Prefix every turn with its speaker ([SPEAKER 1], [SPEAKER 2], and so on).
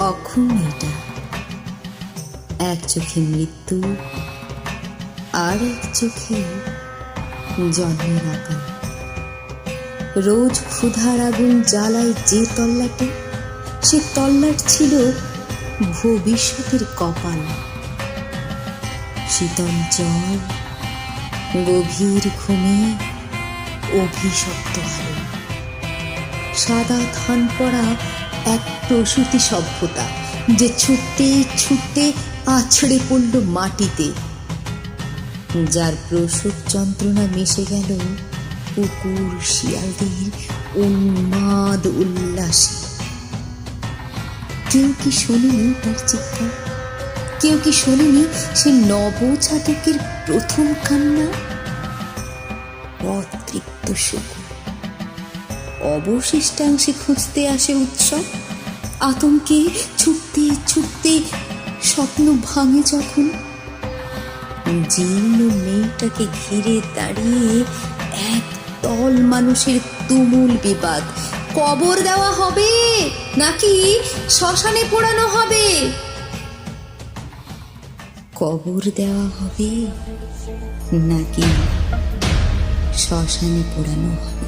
[SPEAKER 1] অক্ষম এটা। এক চোখে মৃত্যু আর এক চোখে জন্মের আকাল রোজ ক্ষুধার আগুন জ্বালায় যে তল্লাটে, সে তল্লাট ছিল ভবিষ্যতের কপাল। শীতল জল গভীর ঘুমে অভিশপ্ত আলো সাদা থান পড়া এক প্রসূতি সভ্যতা যে ছুটতে ছুটতে আছড়ে পড়ল মাটিতে। যার প্রসব যন্ত্রণা মিশে গেল কুকুর শিয়ালদের উন্মাদ উল্লাসে। কেউ কি শোনেনি তার চিৎকার কেউ কি শোনেনি সে নবজাতকের প্রথম কান্না? অতৃপ্ত শুকুর অবশিষ্টাংশে খুঁজতে আসে উৎসব। আতঙ্কে ছুটতে ছুটতে স্বপ্ন ভাঙে যখন। জীর্ণ মেয়েটাকে ঘিরে দাঁড়িয়ে এক দল মানুষের তুমুল বিবাদ। কবর দেওয়া হবে নাকি শ্মশানে পোড়ানো হবে? কবর দেওয়া হবে নাকি শ্মশানে পোড়ানো হবে?